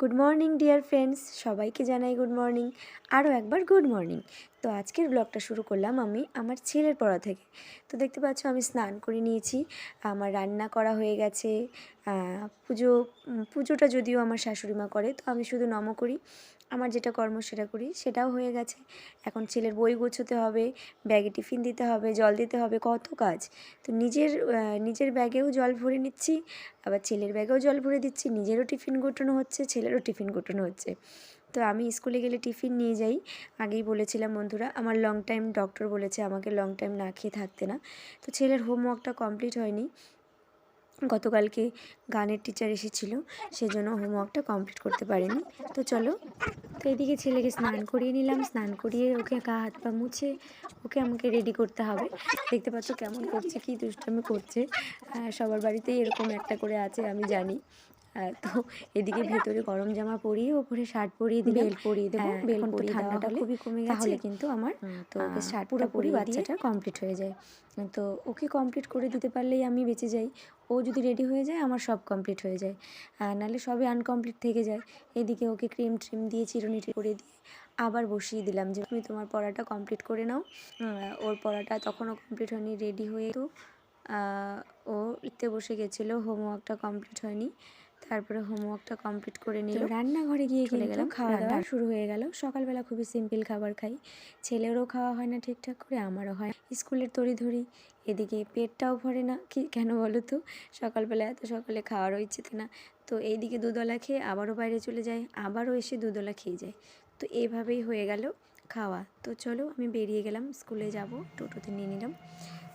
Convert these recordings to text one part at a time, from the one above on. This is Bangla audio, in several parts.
গুড মর্নিং ডিয়ার ফ্রেন্ডস সবাইকে জানাই গুড মর্নিং আরও একবার গুড মর্নিং তো আজকের ব্লগটা শুরু করলাম আমি আমার ছেলের পড়া থেকে। তো দেখতে পাচ্ছ আমি স্নান করে নিয়েছি। আমার রান্না করা হয়ে গেছে। পুজো পুজোটা যদিও আমার শাশুড়ি মা করে, তো আমি শুধু নম করি। আমার যেটা কর্ম সেটা করি, সেটাও হয়ে গেছে। এখন ছেলের বই গোছাতে হবে, ব্যাগে টিফিন দিতে হবে, জল দিতে হবে, কত কাজ। তো নিজের নিজের ব্যাগেও জল ভরে নিচ্ছি, আবার ছেলের ব্যাগেও জল ভরে দিচ্ছি, নিজেরও টিফিন গোটানো হচ্ছে, ছেলেরও টিফিন গোটানো হচ্ছে। তো আমি স্কুলে গেলে টিফিন নিয়ে যাই। আগেই বলেছিলাম বন্ধুরা, আমার লং টাইম ডক্টর বলেছে আমাকে লং টাইম না খেয়ে থাকতে না। তো ছেলের হোমওয়ার্কটা কমপ্লিট হয়নি। গতকালকে গানের টিচার এসেছিল সেজন্য হোমওয়ার্কটা কমপ্লিট করতে পারিনি। তো চলো তো এদিকে ছেলেকে স্নান করিয়ে নিলাম স্নান করিয়ে ওকে গা হাত পা মুছে ওকে আমাকে রেডি করতে হবে। দেখতে পাচ্ছ কেমন করছে কি দুষ্টামি করছে। সবার বাড়িতেই এরকম একটা করে আছে আমি জানি। তো এদিকে ভেতরে গরম জামা পরিয়ে ওপরে শার্ট পরিয়ে দিলে বেল পরিয়ে দেবো হ্যাঁ, বেল পরিয়ে ঠান্ডাটা খুবই কমে গেছে। কিন্তু আমার তো ওকে শার্ট পুরোপুরি পুরোপুরি বাচ্চাটা বাচ্চাটা কমপ্লিট হয়ে যায়। তো ওকে কমপ্লিট করে দিতে পারলেই আমি বেঁচে যাই। ও যদি রেডি হয়ে যায়, আমার সব কমপ্লিট হয়ে যায়। নাহলে সবই আনকমপ্লিট থেকে যায়। এদিকে ওকে ক্রিম ট্রিম দিয়ে, চিরুনি করে দিয়ে আবার বসিয়ে দিলাম যে, তুমি তোমার পড়াটা কমপ্লিট করে নাও। ওর পড়াটা তখনও কমপ্লিট হয়নি রেডি হয়ে তো ও লিখতে বসে গেছিল হোমওয়ার্কটা কমপ্লিট হয়নি। তারপরে হোমওয়ার্কটা কমপ্লিট করে নিল। রান্নাঘরে গিয়ে চলে গেলাম খাওয়া দাওয়া শুরু হয়ে গেল। সকালবেলা খুবই সিম্পল খাবার খাই। ছেলেরও খাওয়া হয় না ঠিকঠাক করে আমারও হয় স্কুলের তরি ধরি এদিকে পেটটাও ভরে না কি কেন বলো তো? সকালবেলা এত সকালে খাওয়ারও ইচ্ছে থাকে না। তো এইদিকে দুধলা খেয়ে আবারও বাইরে চলে যায় আবারও এসে দুধলা খেয়ে যায়। তো এইভাবেই হয়ে গেল খাওয়া। তো চলো আমি বেরিয়ে গেলাম স্কুলে যাব টোটোতে নিয়ে নিলাম।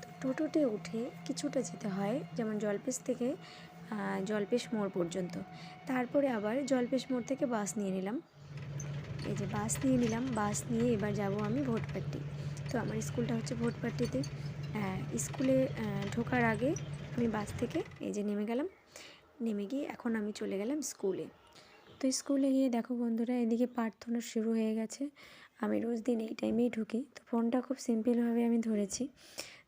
তো টোটোতে উঠে কিছুটা যেতে হয় যেমন জলপেশ থেকে জলপেশ মোড় পর্যন্ত। তারপরে আবার জলপেশ মোড় থেকে বাস নিয়ে নিলাম। এই যে বাস নিয়ে নিলাম, বাস নিয়ে এবার যাব আমি ভোটপাট্টি। তো আমার স্কুলটা হচ্ছে ভোটপাট্টিতে। স্কুলে ঢোকার আগে আমি বাস থেকে এই যে নেমে গেলাম। নেমে গিয়ে এখন আমি চলে গেলাম স্কুলে। তো স্কুলে গিয়ে দেখো বন্ধুরা, এদিকে প্রার্থনা শুরু হয়ে গেছে। আমি রোজ দিন এই টাইমেই ঢুকি। তো ফোনটা খুব সিম্পলভাবে আমি ধরেছি।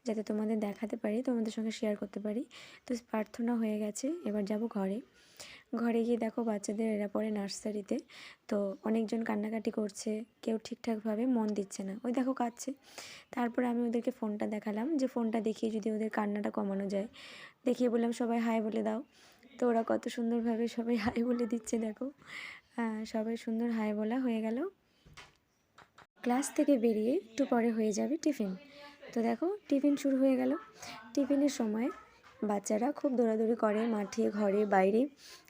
যাতে তোমাদের দেখাতে পারি, তোমাদের সঙ্গে শেয়ার করতে পারি। তো প্রার্থনা হয়ে গেছে, এবার যাব ঘরে। ঘরে গিয়ে দেখো বাচ্চাদের এরা পড়ে নার্সারিতে তো। অনেকজন কান্নাকাটি করছে, কেউ ঠিকঠাকভাবে মন দিচ্ছে না। ওই দেখো কাঁদছে। তারপরে আমি ওদেরকে ফোনটা দেখালাম, যে ফোনটা দেখিয়ে যদি ওদের কান্নাটা কমানো যায়। দেখিয়ে বললাম, সবাই হাই বলে দাও। তো ওরা কত সুন্দরভাবে সবাই হাই বলে দিচ্ছে, দেখো। সবাই সুন্দর হাই বলা হয়ে গেল। ক্লাস থেকে বেরিয়ে একটু পরে হয়ে যাবে টিফিন তো দেখো, টিফিন শুরু হয়ে গেল। টিফিনের সময় বাচ্চারা খুব দৌড়াদৌড়ি করে মাঠে, ঘরে, বাইরে।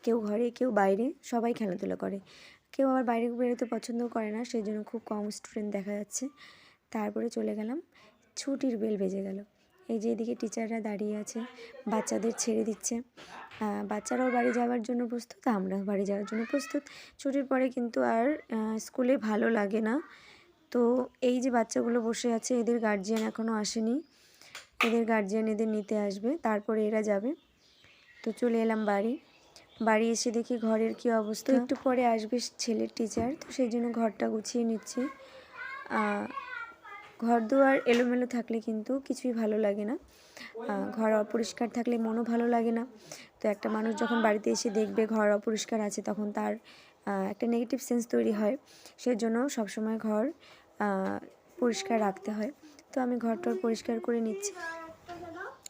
কেউ ঘরে, কেউ বাইরে। সবাই খেলাধুলা করে। কেউ আবার বাইরে বেরোতে পছন্দ করে না সেই জন্য খুব কম স্টুডেন্ট দেখা যাচ্ছে। তারপরে চলে গেলাম, ছুটির বেল বেজে গেল। এই যে এদিকে টিচাররা দাঁড়িয়ে আছে, বাচ্চাদের ছেড়ে দিচ্ছে। বাচ্চারাও বাড়ি যাওয়ার জন্য প্রস্তুত, আমরাও বাড়ি যাওয়ার জন্য প্রস্তুত। ছুটির পরে কিন্তু আর স্কুলে ভালো লাগে না। তো এই যে বাচ্চাগুলো বসে আছে, এদের গার্জিয়ান এখনও আসেনি। এদের গার্জিয়ান এদের নিতে আসবে, তারপরে এরা যাবে। তো চলে এলাম বাড়ি। বাড়ি এসে দেখি ঘরের কি অবস্থা। একটু পরে আসবে ছেলের টিচার তো সেই জন্য ঘরটা গুছিয়ে নিচ্ছি। ঘর দুয়ার এলোমেলো থাকলে কিন্তু কিছুই ভালো লাগে না। ঘর অপরিষ্কার থাকলে মনও ভালো লাগে না। তো একটা মানুষ যখন বাড়িতে এসে দেখবে ঘর অপরিষ্কার আছে, তখন তার একটা নেগেটিভ সেন্স তৈরি হয়। সেজন্য সবসময় ঘর পরিষ্কার রাখতে হয়। তো আমি ঘরটর পরিষ্কার করে নিচ্ছি।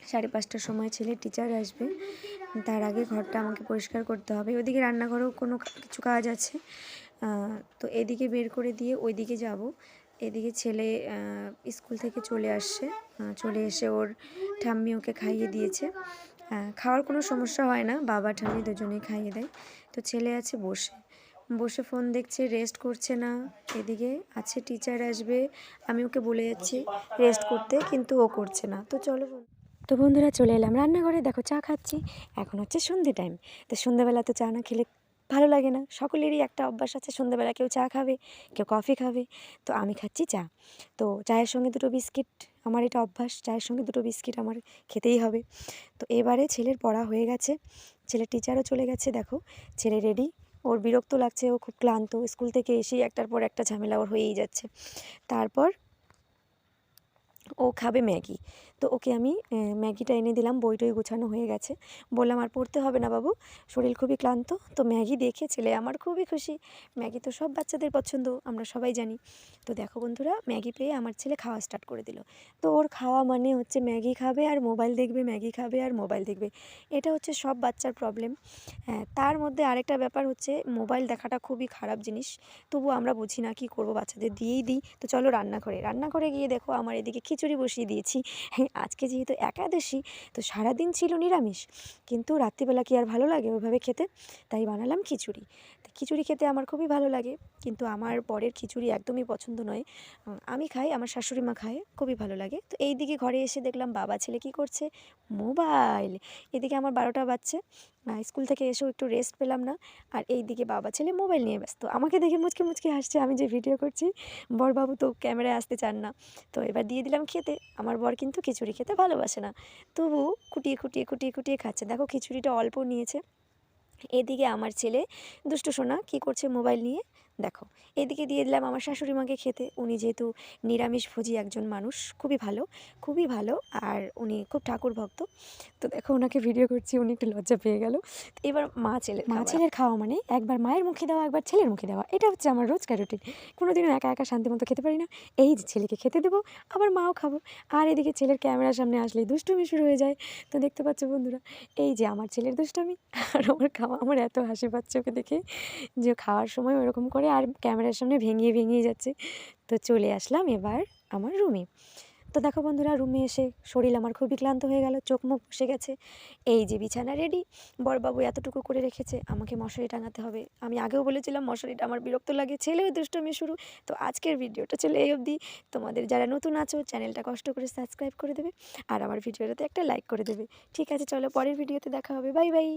সাড়ে পাঁচটার সময় ছেলে টিচার আসবে। তার আগে ঘরটা আমাকে পরিষ্কার করতে হবে। ওইদিকে রান্নাঘরেও কোনো কিছু কাজ আছে। তো এদিকে বের করে দিয়ে ওইদিকে যাব। এদিকে ছেলে স্কুল থেকে চলে আসছে। চলে এসে ওর ঠাম্মি ওকে খাইয়ে দিয়েছে। খাওয়ার কোনো সমস্যা হয় না। বাবা, ঠাম্মি দুজনেই খাইয়ে দেয়। তো ছেলে আছে, বসে। বসে ফোন দেখছে রেস্ট করছে না। এদিকে আছে টিচার আসবে। আমি ওকে বলে যাচ্ছি রেস্ট করতে, কিন্তু ও করছে না। তো চলো তো বন্ধুরা, চলে এলাম রান্নাঘরে। দেখো, চা খাচ্ছি। এখন হচ্ছে সন্ধে টাইম তো সন্ধ্যেবেলা তো চা না খেলে ভালো লাগে না। সকলেরই একটা অভ্যাস আছে সন্ধ্যেবেলা কেউ চা খাবে, কেউ কফি খাবে। তো আমি খাচ্ছি চা। তো চায়ের সঙ্গে দুটো বিস্কিট আমার এটা অভ্যাস। চায়ের সঙ্গে দুটো বিস্কিট আমার খেতেই হবে। তো এবারে ছেলের পড়া হয়ে গেছে। ছেলের টিচারও চলে গেছে, দেখো। ছেলে রেডি ওর বিরক্ত লাগছে, ও খুব ক্লান্ত। স্কুল থেকে এসেই একটার পর একটা ঝামেলা ওর হয়েই যাচ্ছে। তারপর ও খাবে ম্যাগি। তো ওকে আমি ম্যাগিটা এনে দিলাম বই টই গোছানো হয়ে গেছে। বললাম, আর পড়তে হবে না বাবু, শরীর খুবই ক্লান্ত, তো ম্যাগি দেখে ছেলে আমার খুবই খুশি। ম্যাগি তো সব বাচ্চাদের পছন্দ, আমরা সবাই জানি। তো দেখো বন্ধুরা, ম্যাগি পেয়ে আমার ছেলে খাওয়া স্টার্ট করে দিল। তো ওর খাওয়া মানে হচ্ছে ম্যাগি খাবে আর মোবাইল দেখবে, ম্যাগি খাবে আর মোবাইল দেখবে। এটা হচ্ছে সব বাচ্চার প্রবলেম তার মধ্যে আরেকটা ব্যাপার হচ্ছে, মোবাইল দেখাটা খুবই খারাপ জিনিস। তবু আমরা বুঝি না কী করব, বাচ্চাদের দিয়েই দিই। তো চলো রান্নাঘরে রান্নাঘরে গিয়ে দেখো, আমার এদিকে খিচুড়ি বসিয়ে দিয়েছি। আজকে যেহেতু একাদশী তো সারাদিন ছিল নিরামিষ। কিন্তু রাত্রিবেলা কি আর ভালো লাগে ওইভাবে খেতে? তাই বানালাম খিচুড়ি। খিচুড়ি খেতে আমার খুবই ভালো লাগে কিন্তু আমার বরের খিচুড়ি একদমই পছন্দ নয়। আমি খাই আমার শাশুড়ি মা খায় খুবই ভালো লাগে। তো এই দিকে ঘরে এসে দেখলাম বাবা ছেলে কি করছে? মোবাইল। এদিকে আমার বারোটা আহ, স্কুল থেকে এসেও একটু রেস্ট পেলাম না। আর এই দিকে বাবা ছেলে মোবাইল নিয়ে ব্যস্ত। আমাকে দেখে মুচকে মুচকে হাসছে আমি যে ভিডিও করছি বরবাবু তো ক্যামেরায় আসতে চান না। তো এবার দিয়ে দিলাম খেতে। আমার বর কিন্তু খেতে ভালোবাসে না। তবু কুটিয়ে কুটিয়ে কুটিয়ে কুটিয়ে খাচ্ছে। দেখো খিচুড়িটা অল্প নিয়েছে। এদিকে আমার ছেলে, দুষ্টু সোনা, কী করছে মোবাইল নিয়ে? দেখো এদিকে দিয়ে দিলাম আমার শাশুড়ি মাকে খেতে। উনি যেহেতু নিরামিষভোজী একজন মানুষ খুবই ভালো খুবই ভালো আর উনি খুব ঠাকুর ভক্ত। তো দেখো ওনাকে ভিডিও করছি উনি একটু লজ্জা পেয়ে গেল। তো এবার মা ছেলে মা ছেলের খাওয়া মানে? একবার মায়ের মুখে দেওয়া একবার ছেলের মুখে দেওয়া। এটা হচ্ছে আমার রোজকার রুটিন কোনোদিনও একা একা শান্তি মতো খেতে পারি না। এই যে ছেলেকে খেতে দেবো আবার মাও খাব। আর এদিকে ছেলের ক্যামেরার সামনে আসলেই দুষ্টুমি শুরু হয়ে যায়। তো দেখতে পাচ্ছ বন্ধুরা এই যে আমার ছেলের দুষ্টামি। আর আমার খাওয়া আমার এত হাসি পাচ্ছে ওকে দেখে যে খাওয়ার সময় ওরকম করে আর ক্যামেরার সামনে ভেঙিয়ে ভেঙিয়ে যাচ্ছে। তো চলে আসলাম এবার আমার রুমে তো দেখো বন্ধুরা রুমে এসে শরীর আমার খুবই ক্লান্ত হয়ে গেল, চোখ মুখ বসে গেছে। এই যে বিছানা রেডি বরবাবু এতটুকু করে রেখেছে, আমাকে মশারি টাঙাতে হবে। আমি আগেও বলেছিলাম মশারিটা আমার বিরক্ত লাগে, ছেলেও দুষ্টমি শুরু। তো আজকের ভিডিওটা চলে এই অবধি। তোমাদের যারা নতুন আছো, চ্যানেলটা কষ্ট করে সাবস্ক্রাইব করে দেবে, আর আমার ভিডিওটাতে একটা লাইক করে দেবে। ঠিক আছে, চলো পরের ভিডিওতে দেখা হবে। Bye bye